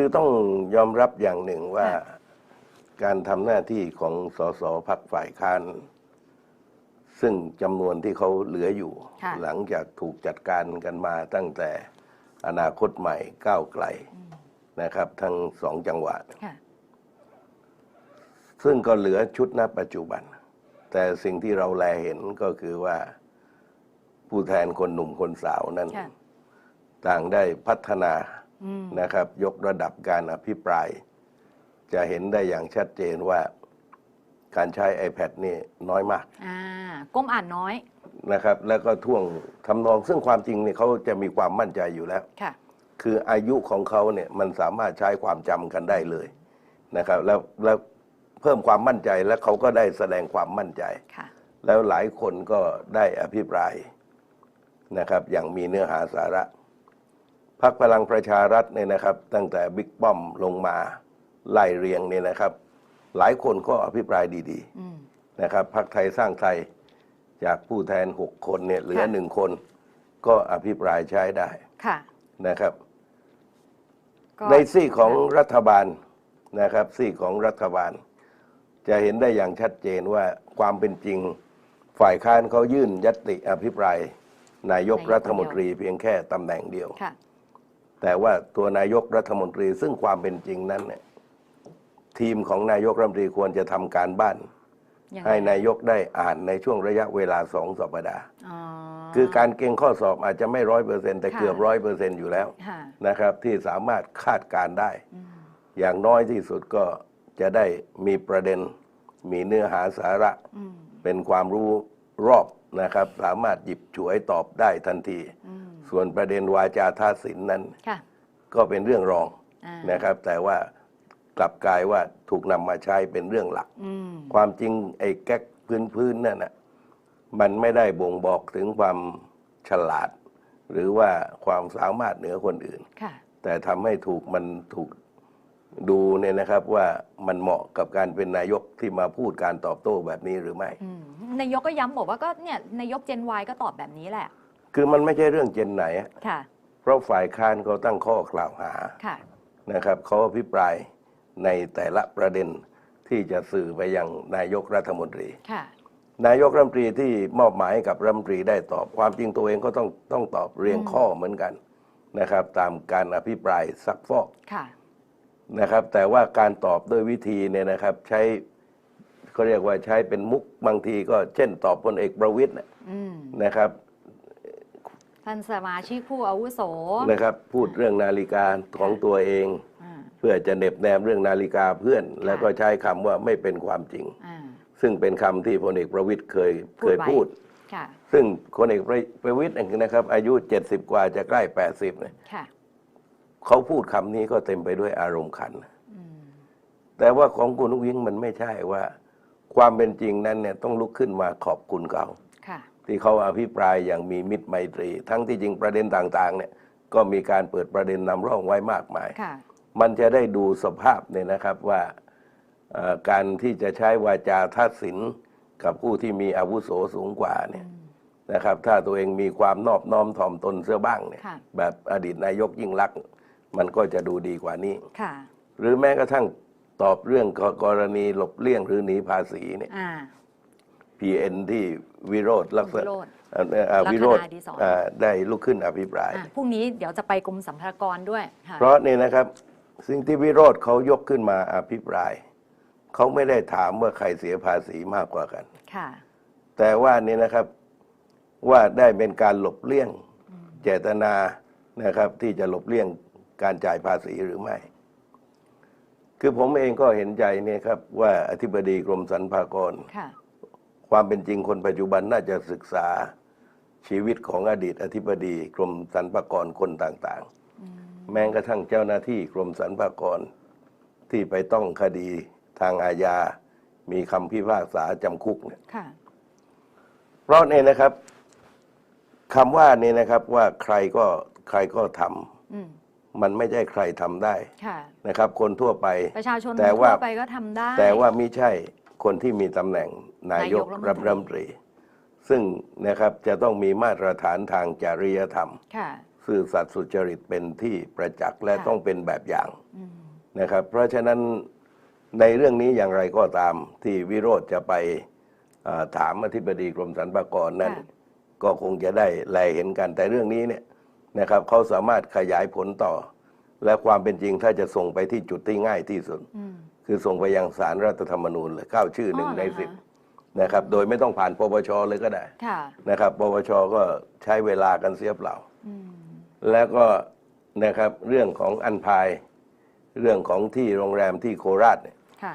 คือต้องยอมรับอย่างหนึ่งว่าค่ะการทำหน้าที่ของสสพักฝ่ายค้าน ซึ่งจำนวนที่เขาเหลืออยู่ ค่ะหลังจากถูกจัดการกันมาตั้งแต่อนาคตใหม่ก้าวไกลนะครับ ทั้งสองจังหวัด ค่ะ ซึ่งก็เหลือชุดณปัจจุบัน แต่สิ่งที่เราแลเห็นก็คือว่าผู้แทนคนหนุ่มคนสาวนั้น ค่ะ ต่างได้พัฒนาอืม นะครับ ยกระดับการอภิปราย จะเห็นได้อย่างชัดเจนว่าการใช้ iPad นี่น้อยมากอ่าก้มอ่านน้อยนะครับ แล้วก็ท่วงทำนองซึ่งความจริงเนี่ยเขาจะมีความมั่นใจอยู่แล้วค่ะคืออายุของเขาเนี่ยมันสามารถใช้ความจำกันได้เลยนะครับ แล้วแล้วเพิ่มความมั่นใจและเขาก็ได้แสดงความมั่นใจค่ะแล้วหลายคนก็ได้อภิปรายนะครับ อย่างมีเนื้อหาสาระ พักพลังประชารัฐเนี่ยนะครับ ตั้งแต่บิ๊กป้อมลงมาไล่เรียงเนี่ยนะครับ หลายคนก็อภิปรายดีอืมๆนะครับพักไทยสร้างไทยจากผู้แทนหกคนเนี่ยเหลือค่ะหนึ่งคนก็อภิปรายใช้ได้ค่ะนะครับก็ในซีกของรัฐบาลนะครับซีกของรัฐบาล จะเห็นได้อย่างชัดเจนว่าความเป็นจริงฝ่ายค้านเขายื่นยตติอภิปราย นายกรัฐมนตรีเพียงแค่ตำแหน่งเดียวค่ะ แต่ว่าตัวนายกรัฐมนตรีซึ่งความเป็นจริงนั้นเนี่ยทีมของนายกรัฐมนตรีควรจะทำการบ้าน ยังไงให้นายกได้อ่านในช่วงระยะเวลาสองสัปดาห์ อ๋อ คือการเก่งข้อสอบอาจจะไม่ร้อยเปอร์เซ็นแต่ค่ะ เกือบร้อยเปอร์เซ็นอยู่แล้วค่ะนะครับ ที่สามารถคาดการณ์ได้ อืมอย่างน้อยที่สุดก็จะได้มีประเด็น มีเนื้อหาสาระ อืมเป็นความรู้รอบ นะครับ สามารถหยิบฉวยตอบได้ทันทีอืมส่วนประเด็นวาจาทาสินนั้นค่ะก็เป็นเรื่องรองอ่านะครับ แต่ว่ากลับกลายว่าถูกนำมาใช้เป็นเรื่องหลักอืมความจริงไอ้แก๊กพื้นๆนั่นนะมันไม่ได้บ่งบอกถึงความฉลาด หรือว่าความสามารถเหนือคนอื่นค่ะแต่ทำให้ถูกมันถูก ดูเนี่ยนะครับว่ามันเหมาะกับการเป็นนายกที่มาพูดการตอบโต้แบบนี้หรือไม่อืมนายกก็ย้ำบอกว่าก็เนี่ยนายกเจนวก็ตอบแบบนี้แหละ คือมันไม่ใช่เรื่องเจนไหนอะค่ะ เพราะฝ่ายค้านเขาตั้งข้อกล่าวหาค่ะ นะครับเขาอภิปรายในแต่ละประเด็นที่จะสื่อไปยังนายกรัฐมนตรี ค่ะ นายกรัฐมนตรีที่มอบหมายให้กับรัฐมนตรีได้ตอบความจริงตัวเองก็ต้องต้องตอบเรียงอืมข้อเหมือนกันนะครับ ตามการอภิปรายซักฟอก ค่ะ นะครับ แต่ว่าการตอบด้วยวิธีเนี่ยนะครับ ใช้เขาเรียกว่าใช้เป็นมุกบางทีก็เช่นตอบพลเอกประวิตยน่ะอืมนะครับ ท่านสมาชิกผู้อาวุโสนะครับ พูดเรื่องนาฬิกาของตัวเอง อ่าเพื่อจะเหน็บแนมเรื่องนาฬิกาเพื่อน แล้วก็ใช้คำว่าไม่เป็นความจริง อ่า ซึ่งเป็นคำที่พลเอกประวิตยเคยพูเคดยไว้ พูด ค่ะซึ่งพลเอกประวิตยนะครับ อายุ 70 กว่าจะใกล้ 80เนี่ย ค่ะ เขาพูดคำนี้ก็เต็มไปด้วยอารมณ์ขันอืมแต่ว่าของคุณนุ้งยิงมันไม่ใช่ว่า ความเป็นจริงนั้นเนี่ยต้องลุกขึ้นมาขอบคุณเขาค่ะที่เขาอภิปรายอย่างมีมิตรไมตรี ทั้งที่จริงประเด็นต่างๆ เนี่ยก็มีการเปิดประเด็นนำร่องไว้มากมายค่ะมันจะได้ดูสภาพเนี่ยนะครับว่าเอ่อการที่จะใช้วาจาทัดสินกับผู้ที่มีอาวุโสสูงกว่าเนี่ยนะครับ ถ้าตัวเองมีความนอบน้อมถ่อมตนเสื้อบ้างเนี่ยค่ะแบบอดีตนายกยิ่งลักษณ์ มันก็จะดูดีกว่านี้ ค่ะ หรือแม้กระทั่งตอบเรื่องกกรณีหลบเลี่ยงหรือหนีภาษีเนี่ย อ่า PN ที่วิโรธลักษวิณะโรจน์ เอ่อเอ่อลัคนาวิโรธดีศร อ่าได้ลุกขึ้นอภิปราย อะพรุ่งนี้เดี๋ยวจะไปกรมสัมภากรด้วยค่ะ เพราะเนี่ยนะครับ สิ่งที่วิโรธเขายกขึ้นมาอภิปราย เขาไม่ได้ถามว่าใครเสียภาษีมากกว่ากัน ค่ะ แต่ว่าเนี่ยนะครับว่าได้เป็นการหลบเลี่ยงเจตนานะครับ ที่จะหลบเลี่ยง การจ่ายภาษีหรือไม่ คือผมเองก็เห็นใจเนี่ยครับ ว่าอธิบดีกรมสรรพากรค่ะความเป็นจริงคนปัจจุบันน่าจะศึกษาชีวิตของอดีตอธิบดีกรมสรรพากรคนต่างๆ แม้กระทั่งเจ้าหน้าที่กรมสรรพากร ที่ไปต้องคดีทางอาญา มีคำพิพากษาจำคุกเนี่ยค่ะเพราะเนี่ยนะครับคำว่าเนี่ยนะครับว่าใครก็ใครก็ทำอื มมันไม่ใช่ใครทำได้ค่ะนะครับ คนทั่วไปประชาชนแต่ว่าทั่วไปก็ทำได้ แต่ว่าไม่ใช่คนที่มีตำแหน่งนายกนายกรัรัฐฐมนตรีมนตรี ซึ่งนะครับจะต้องมีมาตรฐานทางจริยธรรมค่ะซื่อสัตย์สุจริตเป็นที่ประจักษ์และค่ะต้องเป็นแบบอย่างอืมนะครับ เพราะฉะนั้นในเรื่องนี้อย่างไรก็ตามที่วิโรธจะไปอ่าถามอธิบดีกรมสรรพากรนั้นค่ะก็คงจะได้แลเห็นกันแต่เรื่องนี้เนี่ย นะครับเขาสามารถขยายผลต่อ และความเป็นจริงถ้าจะส่งไปที่จุดที่ง่ายที่สุดอืมคือส่งไปยังสารรัฐธรรมนูญเลยเข้าชื่อหนึ่งอ๋อเหรอในคะสิบนะครับ โดยไม่ต้องผ่านปปชเลยก็ได้ค่ะนะครับปปชก็ใช้เวลากันเสียเปล่าอืมแล้วก็นะครับเรื่องของอันพาย เรื่องของที่โรงแรมที่โคราชเนี่ยค่ะ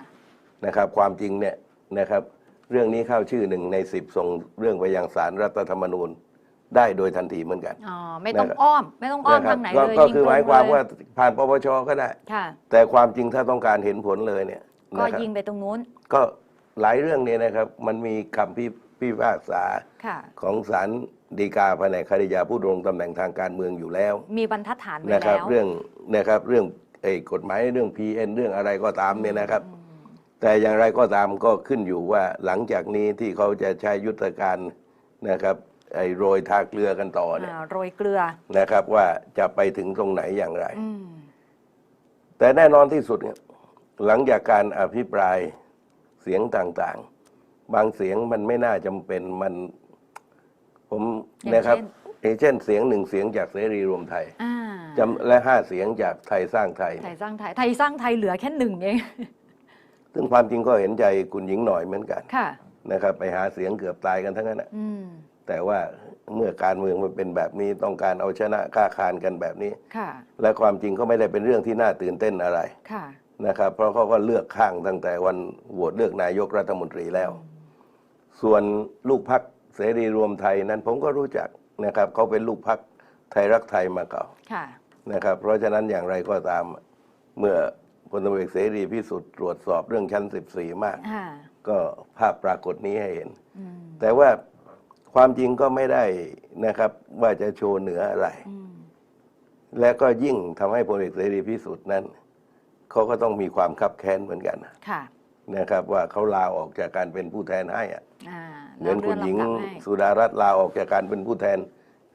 นะครับ ความจริงเนี่ยนะครับ เรื่องนี้เข้าชื่อหนึ่งในสิบส่งเรื่องไปยังสารรัฐธรรมนูญ ได้โดยทันทีเหมือนกันอ๋อไม่ต้องนะครับอ้อม ไม่ต้องอ้อมนะครัทางไหนก็เลยก็ยิงคือตรงหมายความเลยว่าผ่านปปชก็ได้ค่ะแต่ความจริงถ้าต้องการเห็นผลเลยเนี่ยก็นะครับยิงไปตรงนู้น ก็หลายเรื่องเนี่ยนะครับ มันมีคำพิพิพากษาค่ะของศาลฎีกาแผนกคดียาผู้ดำรงตำแหน่งทางการเมืองอยู่แล้ว มีบรรทัดฐานไว้นะครับแล้วเรื่องนะครับเรื่องไอ้กฎหมายเรื่อง PN เรื่องอะไรก็ตามเนี่ยนะครับอืมแต่อย่างไรก็ตามก็ขึ้นอยู่ว่าหลังจากนี้ที่เขาจะใช้ยุทธการนะครับ ไอ้โรยทาเกลือกันต่อเนี่ยอ่าโรยเกลือนะครับว่าจะไปถึงตรงไหนอย่างไร อืมแต่แน่นอนที่สุดเนี่ยหลังจากการอภิปรายเสียงต่างๆ บางเสียงมันไม่น่าจำเป็นมันผมอย่างนะครับเช่นอย่างเช่นเสียงหนึ่งเสียงจากเสรีรวมไทยอ่าจำและห้าเสียงจากไทยสร้างไทย ไทยสร้างไทยไทยสร้างไทยเหลือแค่หนึ่งเอง ซึ่งความจริงก็เห็นใจคุณหญิงหน่อยเหมือนกันค่ะ นะครับ ไปหาเสียงเกือบตายกันทั้งนั้นนะอืม แต่ว่าเมื่อการเมืองมันเป็นแบบนี้ต้องการเอาชนะค้าคานกันแบบนี้ค่ะและความจริงก็ไม่ได้เป็นเรื่องที่น่าตื่นเต้นอะไรค่ะนะครับ เพราะเขาก็เลือกข้างตั้งแต่วันโหวตเลือกนายกรัฐมนตรีแล้ว ส่วนลูกพักเสรีรวมไทยนั้นผมก็รู้จักนะครับเขาเป็นลูกพักไทยรักไทยมาเก่าค่ะนะครับ เพราะฉะนั้นอย่างไรก็ตาม เมื่อพลตำรวจเอกเสรีพิสุทธิ์ตรวจสอบเรื่องชั้น 14 มากค่ะก็ภาพปรากฏนี้ให้เห็นอืมแต่ว่า ความจริงก็ไม่ได้นะครับ ว่าจะโชว์เหนืออะไรอืมและก็ยิ่งทำให้พลเอกเสรีพิสุทธิ์นั้นเขาก็ต้องมีความคับแค้นเหมือนกันค่ะนะครับ ว่าเขาลาออกจากการเป็นผู้แทนให้อะอ่าเหมือนคุณหญิงแล้วเลื่อนลำดับให้สุดารัตน์ลาออกจากการเป็นผู้แทน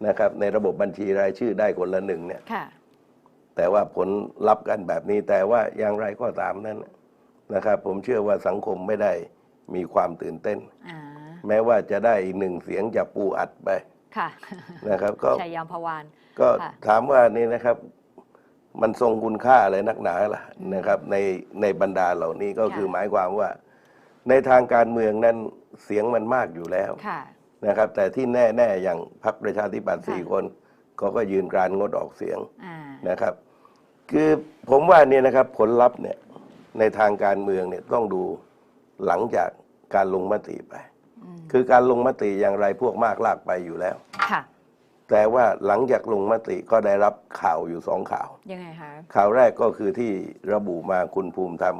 นะครับ ในระบบบัญชีรายชื่อได้คนละหนึ่งเนี่ยค่ะแต่ว่าผลลัพธ์กันแบบนี้แต่ว่าอย่างไรก็ตามนั้นนะครับ ผมเชื่อว่าสังคมไม่ได้มีความตื่นเต้นอ่า แม้ว่าจะได้อีกหนึ่งเสียงจากปูอัดไปค่ะนะครับ ก็ชัยยามพวานก็ค่ะถามว่านี่นะครับ มันทรงคุณค่าอะไรนักหนาล่ะอืมนะครับ ในในบรรดาเหล่านี้ก็ค่ะคือหมายความว่า ในทางการเมืองนั้นเสียงมันมากอยู่แล้วค่ะนะครับ แต่ที่แน่ๆอย่างพรรคประชาธิปัตย์ค่ะสี่คนเขาก็ยืนกรานงดออกเสียงอ่านะครับ คือผมว่าเนี่ยนะครับผลลัพธ์เนี่ยในทางการเมืองเนี่ยต้องดูหลังจากการลงมติไปอืม คือการลงมติอย่างไรพวกมากลากไปอยู่แล้ว ค่ะ แต่ว่าหลังจากลงมติก็ได้รับข่าวอยู่สองข่าว ยังไงคะข่าวแรกก็คือที่ระบุมาคุณภูมิธรรม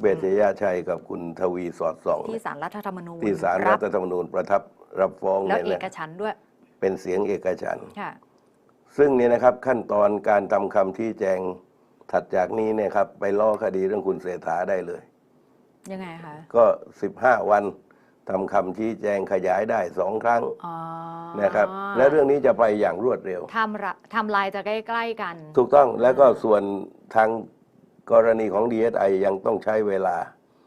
เวชยชัยกับคุณทวีสอดส่อง ที่สารรัฐธรรมนูญที่ศาลรัรับฐธรรมนูญประทับรับฟ้องแล้วเนี่ยเอกนะฉันท์ด้วย เป็นเสียงเอกฉันท์ค่ะ ซึ่งเนี่ยนะครับขั้นตอนการทำคำชี้แจงถัดจากนี้เนี่ยครับ ไปล้อคดีเรื่องคุณเศรษฐาได้เลย ยังไงคะ ก็15วัน ทำคำชี้แจงขยายได้สองครั้งอ๋อนะครับ และเรื่องนี้จะไปอย่างรวดเร็วทำระทำลายจะใกล้ ๆ กัน ถูกต้องแล้วก็ส่วนทางกรณีของ DSI ยังต้องใช้เวลา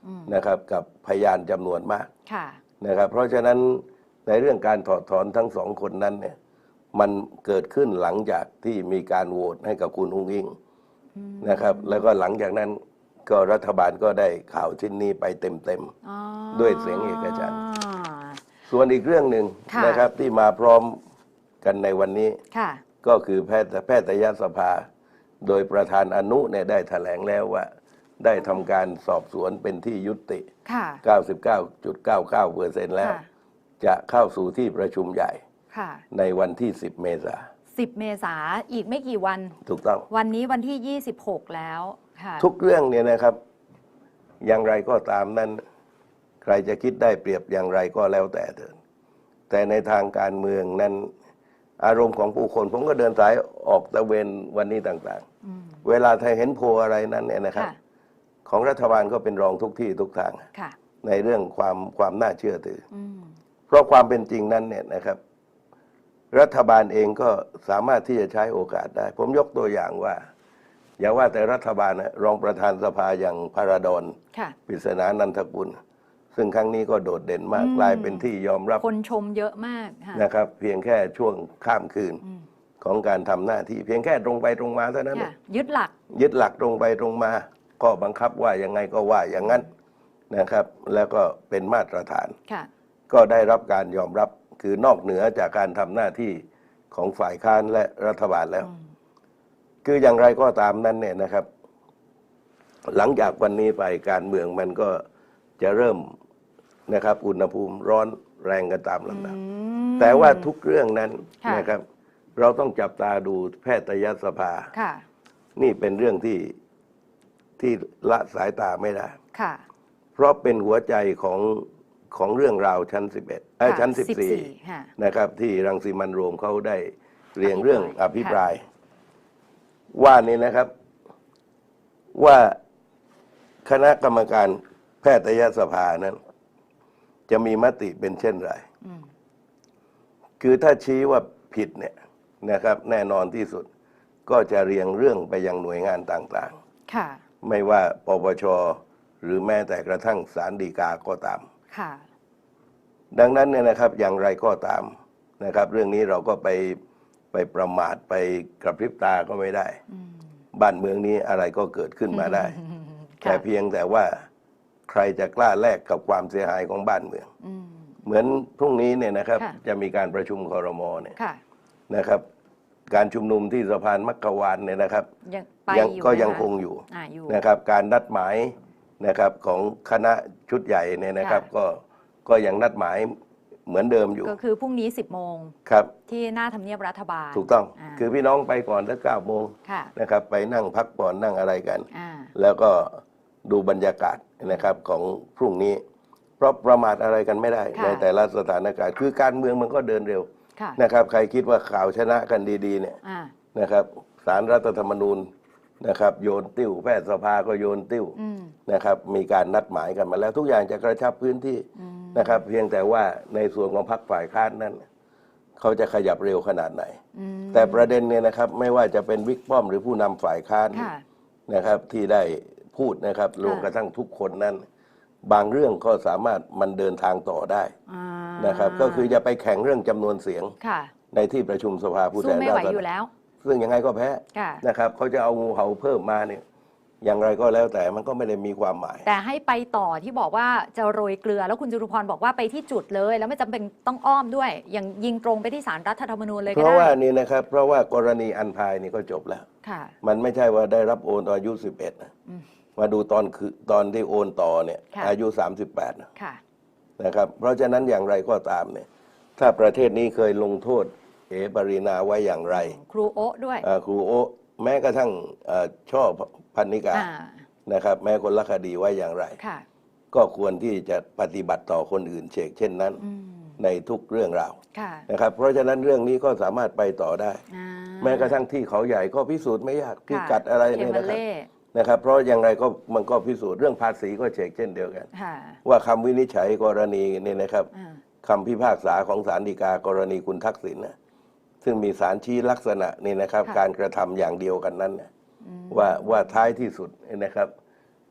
อืมนะครับกับพยานจำนวนมากค่ะ นะครับเพราะฉะนั้นในเรื่องการถอดถอนทั้งสองคนนั้นเนี่ยมันเกิดขึ้นหลังจากที่มีการโหวตให้กับคุณอุ้งอิงอืมนะครับ แล้วก็หลังจากนั้น ก็รัฐบาลก็ได้ข่าวชิ้นนี้ไปเต็มอ๋อด้วยเสียงเอกฉันท์ๆส่วนอีกเรื่องหนึ่งค่ะนะครับที่มาพร้อมกันในวันนี้ ค่ะ ก็คือแพทย์แพทยสภา โดยประธานอนุเนี่ยได้แถลงแล้วว่า ได้ทำการสอบสวนเป็นที่ยุติ ค่ะ 99.99เปอร์เซ็นต์แล้ว ค่ะ จะเข้าสู่ที่ประชุมใหญ่ค่ะ ในวันที่ 10 เมษาสิบเมษาอีกไม่กี่วัน ถูกต้อง วันนี้วันที่ 26 แล้วค่ะ ทุกเรื่องเนี่ยนะครับ อย่างไรก็ตามนั้น ใครจะคิดได้เปรียบอย่างไรก็แล้วแต่เถิดแต่ในทางการเมืองนั้น อารมณ์ของผู้คน ผมก็เดินสายออกตะเวนวันนี้ต่างอืมๆเวลาไทยเห็นโพลอะไรนั้นเนี่ยนะครับค่ะของรัฐบาลก็เป็นรองทุกที่ทุกทางค่ะในเรื่องความความน่าเชื่อถืออืมเพราะความเป็นจริงนั้นเนี่ยนะครับ รัฐบาลเองก็สามารถที่จะใช้โอกาสได้ ผมยกตัวอย่างว่า อย่าว่าแต่รัฐบาลนะรองประธานสภาอย่างพาราดอนค่ะ ปริศนานันทกุล ซึ่งครั้งนี้ก็โดดเด่นมากอืม กลายเป็นที่ยอมรับคนชมเยอะมากค่ะ นะครับ เพียงแค่ช่วงข้ามคืนอืม ของการทำหน้าที่ เพียงแค่ตรงไปตรงมาเท่านั้นเอค่ะงยึดหลัก ยึดหลักตรงไปตรงมาข้อบังคับว่ายังไงก็ว่าอย่างนั้นนะครับ แล้วก็เป็นมาตรฐาน ค่ะ ก็ได้รับการยอมรับคือนอกเหนือจากการทำหน้าที่ของฝ่ายค้านและรัฐบาลแล้ว อืม คืออย่างไรก็ตามนั้นเนี่ยนะครับ หลังจากวันนี้ไปการเมืองมันก็จะเริ่มนะครับ อุณหภูมิร้อนแรงกันตามลำดับอืมแต่ว่าทุกเรื่องนั้นค่ะนะครับ เราต้องจับตาดูแพทยสภาค่ะนี่เป็นเรื่องที่ที่ละสายตาไม่ได้ค่ะเพราะเป็นหัวใจของของเรื่องราวชั้น 11เอ้ยค่ะชั้น14ค่ะ14 นะครับ ที่รังสิมันต์โรมเขาได้เรียงอภิปรายเรื่องอภิปราย ว่านี่นะครับ ว่าคณะกรรมการแพทยสภานั้น จะมีมติเป็นเช่นไรอืมคือถ้าชี้ว่าผิดเนี่ยนะครับ แน่นอนที่สุดก็จะเรียงเรื่องไปยังหน่วยงานต่างค่ะๆไม่ว่าปปช หรือแม้แต่กระทั่งศาลฎีกาก็ตามค่ะดังนั้นเนี่ยนะครับอย่างไรก็ตามนะครับ เรื่องนี้เราก็ไป ไปประมาทไปกระพริบตาก็ไม่ได้อืมบ้านเมืองนี้อะไรก็เกิดขึ้นมาได้ แต่ค่ะเพียงแต่ว่าใครจะกล้าแลกกับความเสียหายของบ้านเมืองอืมเหมือนพรุ่งนี้เนี่ยนะครับค่ะจะมีการประชุมคอรมอเนี่ยค่ะนะครับ การชุมนุมที่สะพานมักกะวานเนี่ยนะครับยังไปยังอยู่ก็ไหมยังะคงอยู่อ่าอยู่นะครับ การนัดหมายนะครับของคณะชุดใหญ่เนี่ยนะครับค่ะก็ก็ยังนัดหมาย เหมือนเดิมอยู่ ก็คือพรุ่งนี้ 10 โมงครับ ที่หน้าทำเนียบรัฐบาลถูกต้องาคือพี่น้องไปก่อนสักเก้าโมงค่ะนะครับ ไปนั่งพักผ่อนนั่งอะไรกัน อ่าแล้วก็ดูบรรยากาศนะครับของพรุ่งนี้ เพราะประมาทอะไรกันไม่ได้ค่ะในแต่ละสถานการณ์ คือการเมืองมันก็เดินเร็วค่ะนะครับ ใครคิดว่าข่าวชนะกันดีๆเนี่ยอ่านะครับสารรัฐธรรมนูญ นะครับโยนติ้วแพทยสภาก็โยนติ้วอืมนะครับมีการนัดหมายกันมาแล้วทุกอย่างจะกระชับพื้นที่อืมนะครับ เพียงแต่ว่าในส่วนของพรรคฝ่ายค้านนั้นเขาจะขยับเร็วขนาดไหนอืมแต่ประเด็นเนี่ยนะครับไม่ว่าจะเป็นวิกป้อมหรือผู้นำฝ่ายค้านค่ะนะครับที่ได้พูดนะครับรวมกระทั่งทุกคนนั้น บางเรื่องก็สามารถมันเดินทางต่อได้อ่านะครับ ก็คือจะไปแข่งเรื่องจำนวนเสียงค่ะในที่ประชุมสภาผู้แทสู้นไม่ราไหวษอยู่ฎรแล้ว ซึ่งยังไงก็แพ้ค่ะ นะครับเขาจะเอางูเห่าเพิ่มมาเนี่ยอย่างไรก็แล้วแต่มันก็ไม่ได้มีความหมาย แต่ให้ไปต่อที่บอกว่าจะโรยเกลือ แล้วคุณจตุพรบอกว่าไปที่จุดเลย แล้วไม่จำเป็นต้องอ้อมด้วยอย่างยิงตรงไปที่สารรัฐธรรมนูญเลยเพก็ราะได้ว่านี่นะครับ เพราะว่ากรณีอันพายนี่ก็จบแล้ว ค่ะ มันไม่ใช่ว่าได้รับโอนตอนอายุ 11นะอืมมาดูตอนคือตอนที่โอนต่อเนี่ยค่ะ อายุ 38นะค่ะ นะครับ เพราะฉะนั้นอย่างไรก็ตามเนี่ยถ้าประเทศนี้เคยลงโทษ เอปรินาไว้อย่างไรครูโอะด้วยอ่าครูโอะแม้กระทั่งเอ่อช่อพันนิกาอ่านะครับ แม้คนละคดีไว้อย่างไรค่ะก็ควรที่จะปฏิบัติต่อคนอื่นเชกเช่นนั้นอืมในทุกเรื่องราวค่ะนะครับ เพราะฉะนั้นเรื่องนี้ก็สามารถไปต่อได้อ่าแม้กระทั่งที่เขาใหญ่ก็พิสูจน์ไม่ยากพิค่ะกัดอะไรเคเนี่ยมานะครับเล่นะครับ เพราะอย่างไรก็มันก็พิสูจน์เรื่องภาษีก็เชกเช่นเดียวกันค่ะว่าคำวินิจฉัยกรณีเนี่ยนะครับอ่าคำพิพากษาของศาลฎีกากรณีคุณทักษิณนะ ซึ่งมีสารชี้ลักษณะนี่นะครับ ค่ะ การกระทำอย่างเดียวกันนั้นนะอืมว่าว่าท้ายที่สุดเนี่ยนะครับ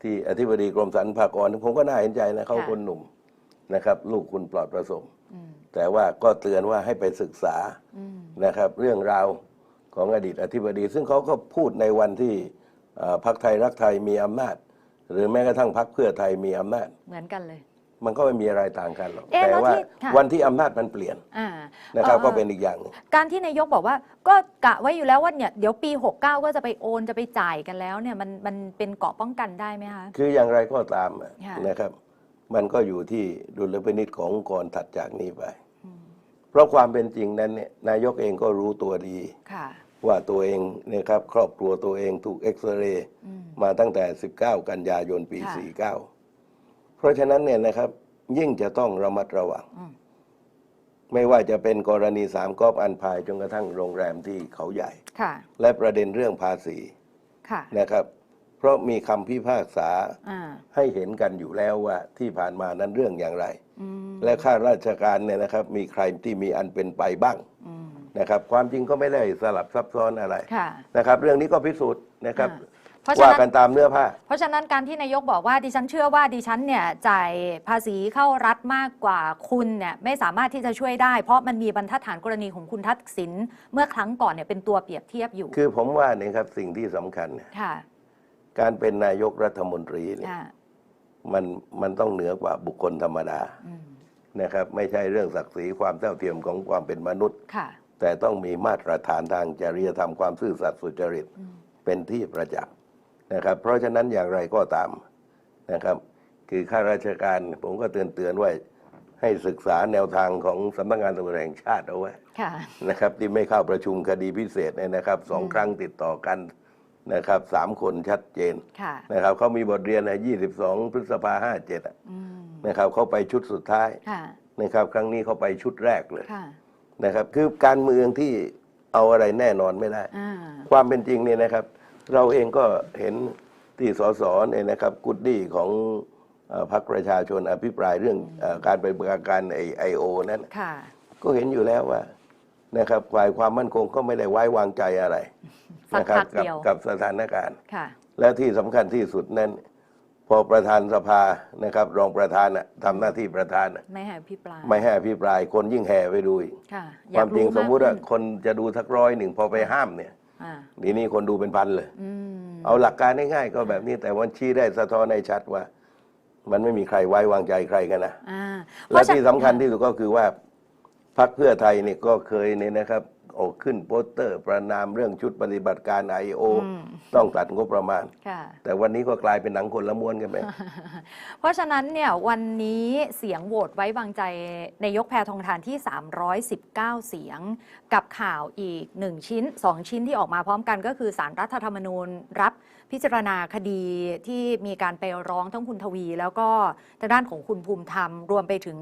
ที่อธิบดีกรมสรรพากรผมก็น่าเห็นใจนะเขาค่ะ คนหนุ่มนะครับ ลูกคุณปลอดประสบอืมแต่ว่าก็เตือนว่าให้ไปศึกษา อืม นะครับเรื่องราวของอดีตอธิบดี ซึ่งเขาก็พูดในวันที่เอ่อพรรคไทยรักไทยมีอำนาจ หรือแม้กระทั่งพรรคเพื่อไทยมีอำนาจ เหมือนกันเลย มันก็ไม่มีอะไรต่างกันหรอก เอ๊ะแต่แล้วว่าที่ค่ะ วันที่อำนาจมันเปลี่ยนอ่านะครับอ่อก็เป็นอีกอย่างหนึ่งการที่นายกบอกว่าก็กะไว้อยู่แล้วว่าเนี่ยเดี๋ยวปี 69 ก็จะไปโอนจะไปจ่ายกันแล้วเนี่ยมันมันเป็นเกราะป้องกันได้ไหมคะ คืออย่างไรก็ตามอะค่ะ นะครับ มันก็อยู่ที่ดุลพินิจขององค์กรถัดจากนี้ไป อืมเพราะความเป็นจริงนั้นเนี่ยนายกเองก็รู้ตัวดี ค่ะว่าตัวเองนะครับครอบครัวตัวเองถูกเอ็กซเรย์อืม มาตั้งแต่ 19 กันยายนปี ค่ะ 49 เพราะฉะนั้นเนี่ยนะครับยิ่งจะต้องระมัดระวังอืมไม่ว่าจะเป็นกรณีสามกอบอันพายจนกระทั่งโรงแรมที่เขาใหญ่ ค่ะ และประเด็นเรื่องภาษีค่ะ นะครับ เพราะมีคำพิพากษาอ่า ให้เห็นกันอยู่แล้วว่าที่ผ่านมานั้นเรื่องอย่างไร อืม และข้าราชการเนี่ยนะครับ มีใครที่มีอันเป็นไปบ้างอืม นะครับ ความจริงก็ไม่ได้สลับซับซ้อนอะไร ค่ะ นะครับ เรื่องนี้ก็พิสูจน์นะครับ อ่า เพราะฉะว่านั้นกันตามเนื้อผ้า เพราะฉะนั้นการที่นายกบอกว่าดิฉันเชื่อว่าดิฉันเนี่ยจ่ายภาษีเข้ารัฐมากกว่าคุณเนี่ยไม่สามารถที่จะช่วยได้ เพราะมันมีบรรทัดฐานกรณีของคุณทักษิณเมื่อครั้งก่อนเนี่ยเป็นตัวเปรียบเทียบอยู่คือผมว่าเนี่ยครับสิ่งที่สำคัญเนี่ยค่ะการเป็นนายกรัฐมนตรีเนี่ยค่ะมันมันต้องเหนือกว่าบุคคลธรรมดาอืมนะครับ ไม่ใช่เรื่องศักดิ์ศรีความเท่าเทียมของความเป็นมนุษย์ ค่ะ แต่ต้องมีมาตรฐานทางจริยธรรมความซื่อสัตย์สุจริตอืมเป็นที่ประจักษ์ นะครับ เพราะฉะนั้นอย่างไรก็ตามนะครับ คือข้าราชการผมก็เตือนเตือนๆไว้ให้ศึกษาแนวทางของสำนักงานตำรวจแห่งชาติเอาไว้ค่ะนะครับ ที่ไม่เข้าประชุมคดีพิเศษเนี่ยนะครับสองอืมครั้งติดต่อกันนะครับสามคนชัดเจนค่ะนะครับเขามีบทเรียนใน 22 พฤษภาห้าเจ็ดอืมนะครับเขาไปชุดสุดท้ายค่ะนะครับ ครั้งนี้เขาไปชุดแรกเลยค่ะนะครับ คือการเมืองที่เอาอะไรแน่นอนไม่ได้อ่าความเป็นจริงเนี่ยนะครับ เราเองก็เห็นที่สสเนี่ยนะครับกุดดี้ของเอ่อพรรคประชาชนอภิปรายเรื่องเออการไปบริการไอไอโอนั้นค่ะก็เห็นอยู่แล้วว่านะครับฝ่ายความมั่นคงก็ไม่ได้ไว้วางใจอะไรสักนะครัพักกัเดียวกับสถานการณ์ค่ะและที่สำคัญที่สุดนั้น พอประธานสภานะครับ รองประธานน่ะทำหน้าที่ประธานน่ะไม่ให้พิปราย ไม่ให้อภิปรายคนยิ่งแห่ไปดูอีกค่ะอคยากวามจริงรู้สมมุติว่าขึ้นคนจะดูสักร้อยหนึ่งพอไปห้ามเนี่ยอ่า ทีนี้คนดูเป็นพันเลยอืมเอาหลักการง่ายๆก็แบบนี้แต่วันชี้ได้สะท้อนในชัดว่า มันไม่มีใครไว้วางใจใครกันนะอ่าและที่เพสำราะฉะคัญที่สุดก็คือว่าพรรคเพื่อไทยเนี่ยก็เคยเนี่ยนะครับ ออกขึ้นโปสเตอร์ ประนามเรื่องชุดปฏิบัติการไอโออืมต้องตัดงบประมาณค่ะแต่วันนี้ก็กลายเป็นหนังคนละม้วนกันไปเพราะฉะนั้นเนี่ยวันนี้เสียงโหวตไว้วางใจนายกแพทองทานที่ 319 เสียง กับข่าวอีก 1 ชิ้น 2 ชิ้นที่ออกมาพร้อมกันก็คือสารรัฐธรรมนูญรับ พิจารณาคดีที่มีการไปร้องทั้งคุณทวี แล้วก็ทางด้านของคุณภูมิธรรม รวมไปถึง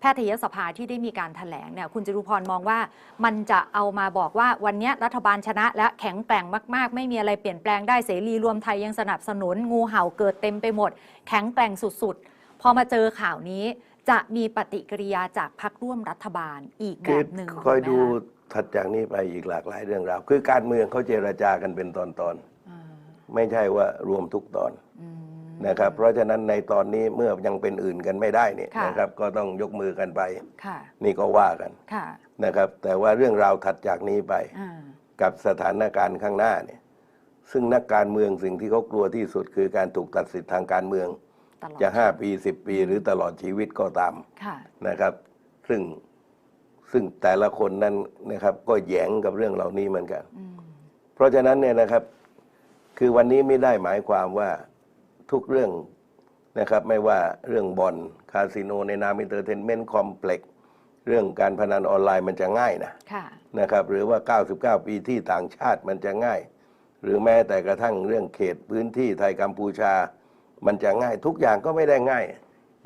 แพทยสภาที่ได้มีการถแถลงเนี่ยคุณจรุพรมองว่ามันจะเอามาบอกว่าวันนี้รัฐบาลชนะ และแข็งแกร่งมาก ๆ ไม่มีอะไรเปลี่ยนแปลงได้เสรีรวมไทยยังสนับสนุนงูเห่าเกิดเต็มไปหมด แข็งแกร่งสุดๆ พอมาเจอข่าวนี้จะมีปฏิกิริยาจากพรรคร่วมรัฐบาลอีกแบบหนึ่งคอยดูถัดจากนี้ไปอีกหลากหลายเรื่องราว คือการเมืองเขาเจรจากันเป็นตอนๆ ไม่ใช่ว่ารวมทุกตอนอืมนะครับ เพราะฉะนั้นในตอนนี้เมื่อยังเป็นอื่นกันไม่ได้เนี่ยค่ะนะครับ ก็ต้องยกมือกันไปค่ะนี่ก็ว่ากันค่ะนะครับ แต่ว่าเรื่องราวถัดจากนี้ไปอ่ากับสถานการณ์ข้างหน้าเนี่ย ซึ่งนักการเมืองสิ่งที่เขากลัวที่สุดคือการถูกตัดสิทธิทางการเมืองตลอดจะห้าปีสิบปีหรือตลอดชีวิตก็ตามค่ะนะครับ ซึ่งซึ่งแต่ละคนนั้นนะครับ ก็แหยงกับเรื่องเหล่านี้เหมือนกันอืมเพราะฉะนั้นเนี่ยนะครับ คือวันนี้ไม่ได้หมายความว่าทุกเรื่องนะครับไม่ว่าเรื่องบอลคาสิโนในนามอินเตอร์เทนเมนต์คอมเพล็กซ์เรื่องการพนันออนไลน์มันจะง่ายนะค่ะนะครับหรือว่า 99 ปีที่ต่างชาติมันจะง่าย หรือแม้แต่กระทั่งเรื่องเขตพื้นที่ไทยกัมพูชา มันจะง่ายทุกอย่างก็ไม่ได้ง่าย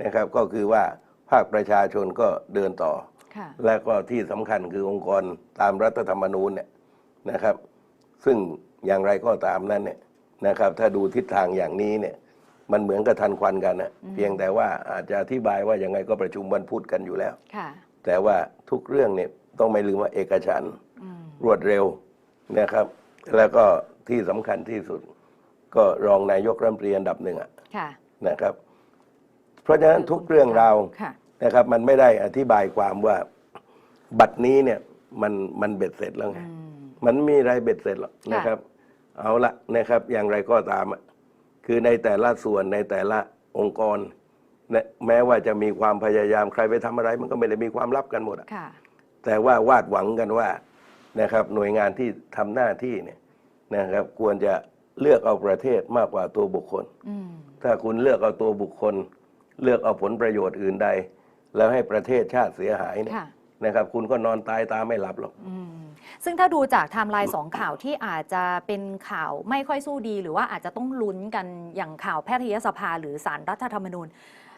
นะครับก็คือว่าภาคประชาชนก็เดินต่อค่ะและก็ที่สำคัญคือองค์กรตามรัฐธรรมนูญเนี่ยนะครับ ซึ่ง อย่างไรก็ตามนั้นเนี่ยนะครับ ถ้าดูทิศทางอย่างนี้เนี่ยมันเหมือนกับทันควันกันนะเพียงแต่ว่าอาจจะอธิบายว่ายังไงก็ประชุมวันพุธกันอยู่แล้วค่ะแต่ว่าทุกเรื่องเนี่ยต้องไม่ลืมว่าเอกฉันท์อืมรวดเร็วนะครับ แล้วก็ที่สำคัญที่สุด ก็รองนายกรัฐมนตรีอันดับหนึ่งอะค่ะนะครับ เพราะฉะนั้นทุกเรื่องราวค่ะนะครับ มันไม่ได้อธิบายความว่าบัตรนี้เนี่ยมันมันเบ็ดเสร็จแล้วไงอืมมันไม่มีอะไรเบ็ดเสร็จหรอกค่ะนะครับ เอาละนะครับ อย่างไรก็ตามอะคือในแต่ละส่วนในแต่ละองค์กรเนี่ยแม้ว่าจะมีความพยายามใครไปทำอะไร มันก็ไม่ได้มีความลับกันหมดอะค่ะแต่ว่าวาดหวังกันว่านะครับ หน่วยงานที่ทำหน้าที่เนี่ยนะครับ ควรจะเลือกเอาประเทศมากกว่าตัวบุคคลอืมถ้าคุณเลือกเอาตัวบุคคล เลือกเอาผลประโยชน์อื่นใด แล้วให้ประเทศชาติเสียหายเนี่ยค่ะ นะครับคุณก็นอนตายตาไม่หลับหรอก อืมซึ่งถ้าดูจากไทม์ไลน์สองข่าวที่อาจจะเป็นข่าวไม่ค่อยสู้ดี หรือว่าอาจจะต้องลุ้นกันอย่างข่าวแพทยสภา หรือสารรัฐธรรมนูญ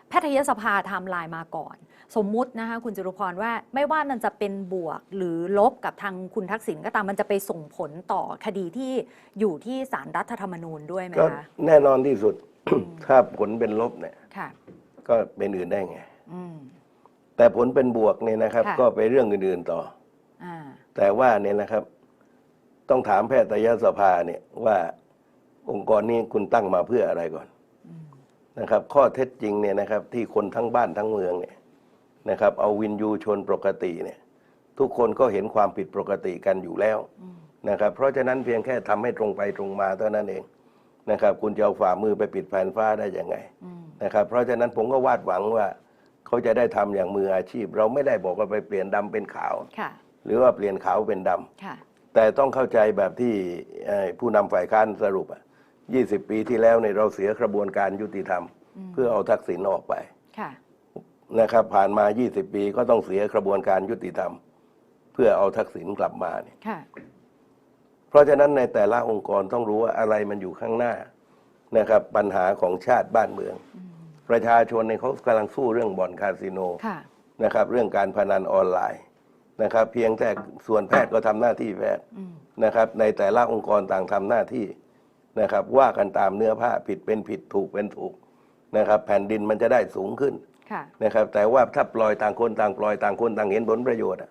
แพทยสภาไทม์ไลน์มาก่อน สมมุตินะคะคุณจรุพรว่าไม่ว่ามันจะเป็นบวกหรือลบกับทางคุณทักษิณก็ตามมันจะไปส่งผลต่อคดีที่อยู่ที่สารรัฐธรรมนูญด้วยไหมก็คะแน่นอนที่สุด ถ้าผลเป็นลบเนี่ย ค่ะ ก็เป็นอื่นได้ไง อืม แต่ผลเป็นบวกเนี่ยนะครับ ค่ะ ก็ไปเรื่องอื่นๆต่อ อ่า แต่ว่าเนี่ยนะครับ ต้องถามแพทยสภาเนี่ยว่าองค์กรนี้คุณตั้งมาเพื่ออะไรก่อนนะครับ ข้อเท็จจริงเนี่ยนะครับ ที่คนทั้งบ้านทั้งเมืองเนี่ยนะครับ เอาวินยูชนปกติเนี่ย ทุกคนก็เห็นความผิดปกติกันอยู่แล้วนะครับ เพราะฉะนั้นเพียงแค่ทำให้ตรงไปตรงมาเท่านั้นเองนะครับ คุณจะเอาฝ่ามือไปปิดแผ่นฟ้าได้ยังไง อืมนะครับเพราะฉะนั้นผมก็วาดหวังว่า เขาจะได้ทำอย่างมืออาชีพ เราไม่ได้บอกว่าไปเปลี่ยนดำเป็นขาวค่ะหรือว่าเปลี่ยนขาวเป็นดำค่ะแต่ต้องเข้าใจแบบที่เอ่อผู้นำฝ่ายค้านสรุปอะ20ปีที่แล้วเนี่ยเราเสียกระบวนการยุติธรรม เพื่อเอาทักษิณออกไปค่ะนะครับ ผ่านมา 20 ปีก็ต้องเสียกระบวนการยุติธรรม เพื่อเอาทักษิณกลับมาเนี่ยค่ะเพราะฉะนั้นในแต่ละองค์กรต้องรู้ว่าอะไรมันอยู่ข้างหน้านะครับ ปัญหาของชาติบ้านเมือง ประชาชนเนี่ยเขากำลังสู้เรื่องบ่อนคาสิโนค่ะนะครับ เรื่องการพนันออนไลน์นะครับ เพียงแต่ส่วนแพทย์ก็ทำหน้าที่แพทย์อืมนะครับ ในแต่ละองค์กรต่างทำหน้าที่นะครับ ว่ากันตามเนื้อผ้าผิดเป็นผิดถูกเป็นถูกนะครับ แผ่นดินมันจะได้สูงขึ้นค่ะนะครับ แต่ว่าถ้าปล่อยต่างคนต่างปล่อยต่างคนต่างเห็นผลประโยชน์อะ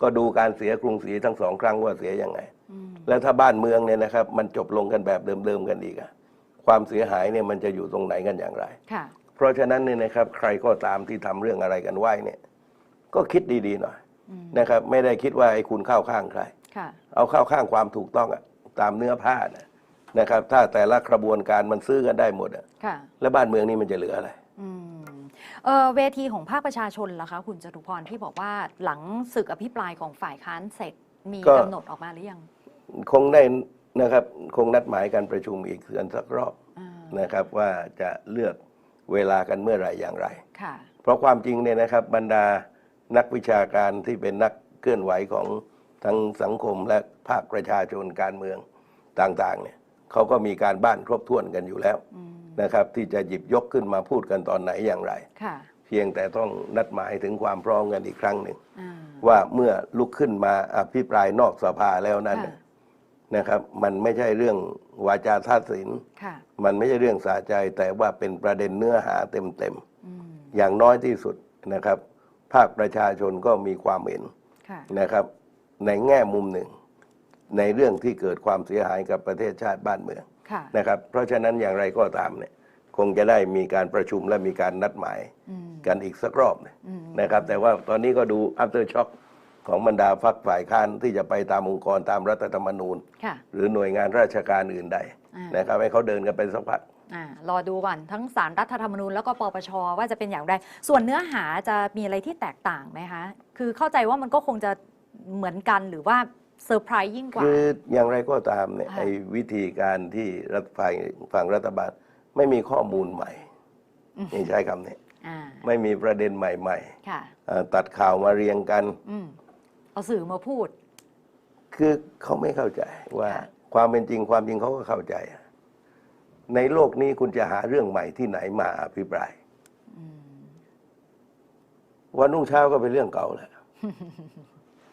ก็ดูการเสียกรุงศรีทั้งสองครั้งว่าเสียยังไงอืมแล้วถ้าบ้านเมืองเนี่ยนะครับ มันจบลงกันแบบเดิมๆกันอีกอะความเสียหายเนี่ยมันจะอยู่ตรงไหนกันอย่างไรค่ะ เพราะฉะนั้นเนี่ยนะครับ ใครก็ตามที่ทำเรื่องอะไรกันไว้เนี่ย ก็คิดดีๆหน่อยอืมนะครับ ไม่ได้คิดว่าไอ้คุณเข้าข้างใครค่ะเอาเข้าข้างความถูกต้องอะตามเนื้อผ้านะนะครับ ถ้าแต่ละกระบวนการมันซื้อกันได้หมดอะค่ะแล้วบ้านเมืองนี่มันจะเหลืออะไรอืมเอ่อเวทีของภาคประชาชนล่ะคะ คุณจตุพรที่บอกว่าหลังศึกอภิปรายของฝ่ายค้านเสร็จมีก็กำหนดออกมาหรือยัง คงได้นะครับ คงนัดหมายการประชุมอีกเดือนสักรอบอ่านะครับ ว่าจะเลือก เวลากันเมื่อไหร่อย่างไร ค่ะ เพราะความจริงเนี่ยนะครับบรรดานักวิชาการที่เป็นนักเคลื่อนไหวของทั้งสังคมและภาคประชาชนการเมืองต่างๆเนี่ยเขาก็มีการบ้านครบถ้วนกันอยู่แล้วอืมนะครับ ที่จะหยิบยกขึ้นมาพูดกันตอนไหนอย่างไร ค่ะเพียงแต่ต้องนัดหมายถึงความพร้อมกันอีกครั้งหนึ่ง อ่าว่าเมื่อลุกขึ้นมาอภิปรายนอกสภาแล้วนั้นค่ะน่ะ นะครับ มันไม่ใช่เรื่องวาจาทัศินค่ะมันไม่ใช่เรื่องสาใจแต่ว่าเป็นประเด็นเนื้อหาเต็มๆอืมอย่างน้อยที่สุดนะครับ ภาคประชาชนก็มีความเห็นค่ะนะครับ ในแง่มุมหนึ่ง ในเรื่องที่เกิดความเสียหายกับประเทศชาติบ้านเมืองค่ะนะครับ เพราะฉะนั้นอย่างไรก็ตามเนี่ยคงจะได้มีการประชุมและมีการนัดหมายอืมกันอีกสักรอบหนึ่งอืมนะครับ แต่ว่าตอนนี้ก็ดู after shock ของบรรดาฝักฝ่ายค้านที่จะไปตามองค์กรตามรัฐธรรมนูญ ค่ะ หรือหน่วยงานราชการอื่นใดอ่าน นะครับให้เขาเดินกันไปสักพัก อ่ารอดูก่อนทั้งสารรัฐธรรมนูญแล้วก็ปปชว่าจะเป็นอย่างไร ส่วนเนื้อหาจะมีอะไรที่แตกต่างไหมคะ คือเข้าใจว่ามันก็คงจะเหมือนกันหรือว่าเซอร์ไพรส์ยิ่งกว่า คืออย่างไรก็ตามเนี่ยค่ะ ไอ้วิธีการที่รัฐฝ่ายฝั่งรัฐบาลไม่มีข้อมูลใหม่นี่ใช้คำนี้อ่าไม่มีประเด็นใหม่ค่ะ ๆเอ่อตัดข่าวมาเรียงกัน อืม เอาสื่อมาพูด คือเขาไม่เข้าใจว่าค่ะความเป็นจริงความจริงเขาก็เข้าใจ ในโลกนี้คุณจะหาเรื่องใหม่ที่ไหนมาอภิปรายอืมวันรุ่งเช้าก็เป็นเรื่องเก่าแหละ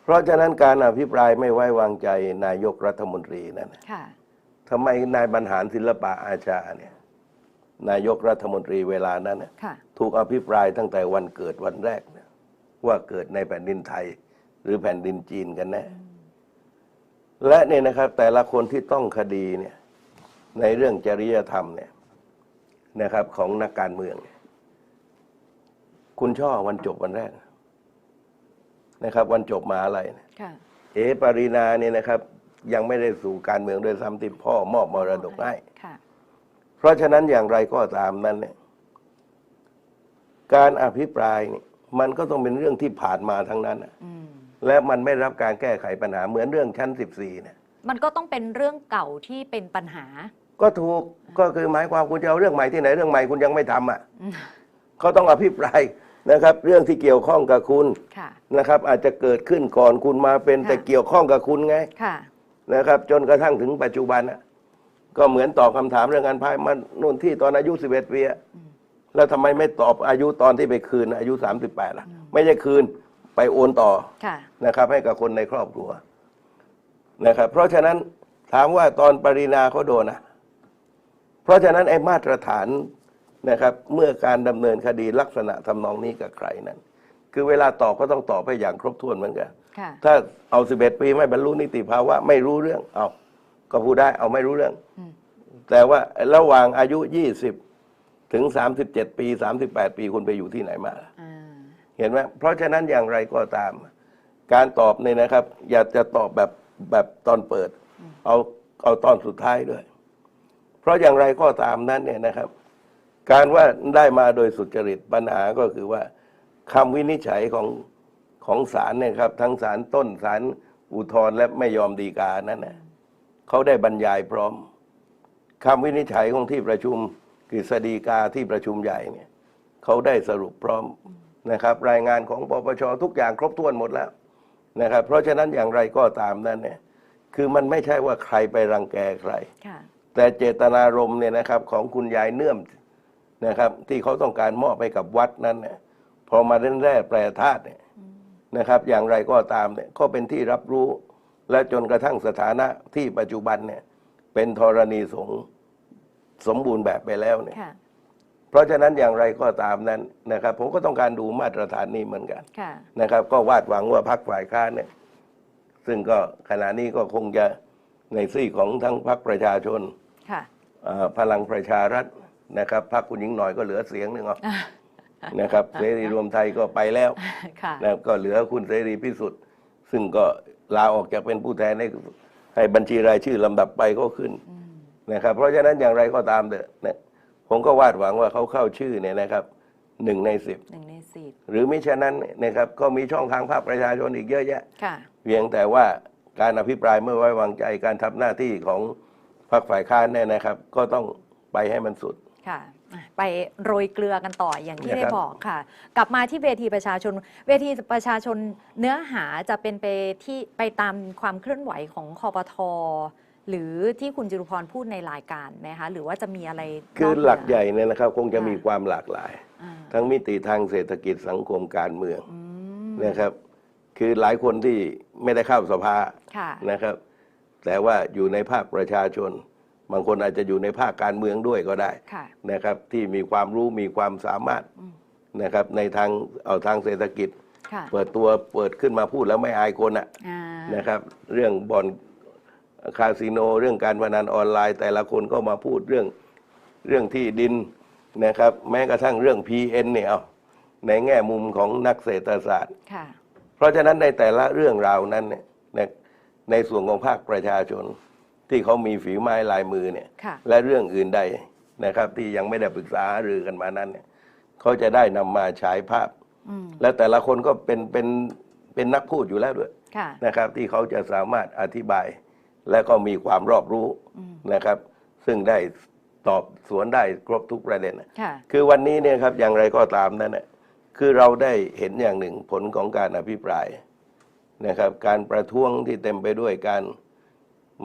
เพราะฉะนั้นการอภิปรายไม่ไว้วางใจนายกรัฐมนตรีนั่นน่ะค่ะทำไมนายบรรหารศิลปะอาชาเนี่ย นายกรัฐมนตรีเวลานั้นน่ะค่ะถูกอภิปรายตั้งแต่วันเกิดวันแรกนะว่าเกิดในแผ่นดินไทย หรือแผ่นดินจีนกันแน่และเนี่ยนะครับ แต่ละคนที่ต้องคดีเนี่ย ในเรื่องจริยธรรมเนี่ยนะครับ ของนักการเมืองเนี่ยคุณช่อวันจบวันแรก นะครับ วันจบมหาอะไรยค่ะเอปรินาเนี่ยนะครับ ยังไม่ได้สู่การเมืองโดยซ้ำที่พ่อมอบมรดกให้ค่ะเพราะฉะนั้นอย่างไรก็ตามนั้นเนี่ยการอภิปรายเนี่ยมันก็ต้องเป็นเรื่องที่ผ่านมาทั้งนั้นน่ะอืม และมันไม่รับการแก้ไขปัญหาเหมือนเรื่องชั้น 14เนี่ยมันก็ต้องเป็นเรื่องเก่าที่เป็นปัญหา ก็ถูกก็คือหมายความคุณจะเอาเรื่องใหม่ที่ไหนเรื่องใหม่คุณยังไม่ทำอะอืมเขาต้องอภิปรายนะครับ เรื่องที่เกี่ยวข้องกับคุณค่ะนะครับ อาจจะเกิดขึ้นก่อนคุณมาเป็นค่ะแต่เกี่ยวข้องกับคุณไงค่ะนะครับ จนกระทั่งถึงปัจจุบันน่ะก็เหมือนตอบคำถามเรื่องการพายมันนู่นที่ตอนอายุ11ปีอะแล้วทำไมไม่ตอบอายุตอนที่ไปคืน อายุ38ล่ะ ไม่ใช่คืน ไปโอนต่อค่ะนะครับให้กับคนในครอบครัวนะครับเพราะฉะนั้นถามว่าตอนปรินาเขาโดนนะเพราะฉะนั้นไอ้มาตรฐานนะครับ เมื่อการดำเนินคดีลักษณะทำนองนี้กับใครนั้น คือเวลาตอบก็ต้องตอบให้อย่างครบถ้วนเหมือนกันค่ะถ้าเอาสิบเอ็ดปีไม่บรรลุนิติภาวะไม่รู้เรื่อง เอาก็พูดได้เอาไม่รู้เรื่องอืมแต่ว่าระหว่างอายุ20ถึง37ปี38ปีคุณไปอยู่ที่ไหนมาล่ะอ่า เห็นไหมเพราะฉะนั้นอย่างไรก็ตาม การตอบเนี่ยนะครับ อย่าจะตอบแบบแบบตอนเปิด เอาเอาตอนสุดท้ายด้วย เพราะอย่างไรก็ตามนั้นเนี่ยนะครับ การว่าได้มาโดยสุจริตปัญหาก็คือว่าคำวินิจฉัยของของศาลเนี่ยครับ ทั้งศาลต้นศาลอุทธรณ์และไม่ยอมดีกานั้นนะเขาได้บรรยายพร้อมคำวินิจฉัยของที่ประชุมกฤษฎีกาที่ประชุมใหญ่เนี่ยเขาได้สรุปพร้อม นะครับรายงานของปปชทุกอย่างครบถ้วนหมดแล้วนะครับ เพราะฉะนั้นอย่างไรก็ตามนั้นเนี่ยคือมันไม่ใช่ว่าใครไปรังแกใครค่ะแต่เจตนารมณ์เนี่ยนะครับของคุณยายเนื่อมนะครับ ที่เขาต้องการมอบให้กับวัดนั้นเนี่ยพอมาเล่นแร่แปรธาตุเนี่ยนะครับ อย่างไรก็ตามเนี่ยก็เป็นที่รับรู้และจนกระทั่งสถานะที่ปัจจุบันเนี่ยเป็นธรณีสงฆ์สมบูรณ์แบบไปแล้วเนี่ยค่ะ เพราะฉะนั้นอย่างไรก็ตามนั้นนะครับ ผมก็ต้องการดูมาตรฐานนี้เหมือนกันค่ะนะครับ ก็วาดหวังว่าพรรคฝ่ายค้านเนี่ยซึ่งก็ขณะนี้ก็คงจะในซี่ของทั้งพรรคประชาชนค่ะเอ่อพลังประชารัฐนะครับพรรคคุณหญิงหน่อยก็เหลือเสียงหนึ่งเอานะครับเสรีรวมไทยก็ไปแล้วค่ะนะครับก็เหลือคุณเสรีพิสุทธิ์ ซึ่งก็ลาออกจากเป็นผู้แทนให้ให้บัญชีรายชื่อลำดับไปก็ขึ้นนะครับ เพราะฉะนั้นอย่างไรก็ตามเถอะนะ ผมก็วาดหวังว่าเขาเข้าชื่อเนี่ยนะครับหนึ่งในสิบหนึ่งในสิบหรือมิฉะนั้นนะครับก็มีช่องทางภาคประชาชนอีกเยอะแยะค่ะเพียงแต่ว่าการอภิปรายเมื่อไว้วางใจการทำหน้าที่ของพรรคฝ่ายค้านเนี่ยนะครับ ก็ต้องไปให้มันสุดค่ะอะไปโรยเกลือกันต่ออย่างที่นะได้ครับบอกค่ะ กลับมาที่เวทีประชาชน เวทีประชาชนเนื้อหาจะเป็นไปที่ไปตามความเคลื่อนไหวของคอปท หรือที่คุณจรุพรพูดในรายการไหมคะหรือว่าจะมีอะไรคือนเนืหลักใหญ่เนี่ยนะครับ คงจะค่ะมีความหลากหลายอ่าทั้งมิติทางเศรษฐกิจสังคมการเมืองอืมนะครับ คือหลายคนที่ไม่ได้เข้าสภาค่ะนะครับ แต่ว่าอยู่ในภาคประชาชน บางคนอาจจะอยู่ในภาคการเมืองด้วยก็ได้ค่ะนะครับ ที่มีความรู้มีความสามารถอืมนะครับ ในทางเอาทางเศรษฐกิจค่ะเปิดตัวเปิดขึ้นมาพูดแล้วไม่อายคนอะอ่านะครับ เรื่องบ่อน คาสิโนเรื่องการพนันออนไลน์ แต่ละคนก็มาพูดเรื่องเรื่องที่ดินนะครับ แม้กระทั่งเรื่อง PN เนี่ยเอาในแง่มุมของนักเศรษฐศาสตร์ค่ะเพราะฉะนั้นในแต่ละเรื่องราวนั้นเนี่ยในในส่วนของภาคประชาชนที่เขามีฝีไม้ลายมือเนี่ยค่ะและเรื่องอื่นใดนะครับที่ยังไม่ได้ปรึกษาหารือกันมานั้นเนี่ยเขาจะได้นำมาฉายภาพอืมและแต่ละคนก็เป็นเป็นเป็นนักพูดอยู่แล้วด้วยค่ะนะครับ ที่เขาจะสามารถอธิบาย และก็มีความรอบรู้นะครับ ซึ่งได้ตอบสวนได้ครบทุกประเด็นนะค่ะคือวันนี้เนี่ยครับอย่างไรก็ตามนั้นนะคือเราได้เห็นอย่างหนึ่งผลของการอภิปรายนะครับ การประท้วงที่เต็มไปด้วยการ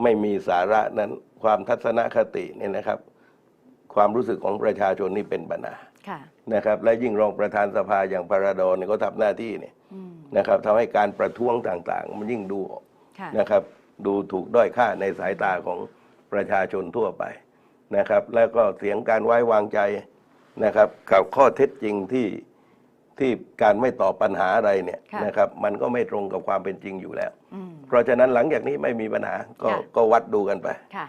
ไม่มีสาระนั้นความทัศนคติเนี่ยนะครับ ความรู้สึกของประชาชนนี่เป็นปัญหาค่ะนะครับ และยิ่งรองประธานสภาอย่างพาราดอนเนี่ยเขาทำหน้าที่เนี่ยอืมนะครับทำให้การประท้วงต่างๆ มันยิ่งดูออกค่ะนะครับ ดูถูกด้อยค่าในสายตาของประชาชนทั่วไปนะครับ แล้วก็เสียงการไว้วางใจนะครับ กับข้อเท็จจริงที่ที่การไม่ตอบปัญหาอะไรเนี่ยค่ะนะครับ มันก็ไม่ตรงกับความเป็นจริงอยู่แล้วอืมเพราะฉะนั้นหลังจากนี้ไม่มีปัญหาก็ค่ะก็วัดดูกันไปค่ะ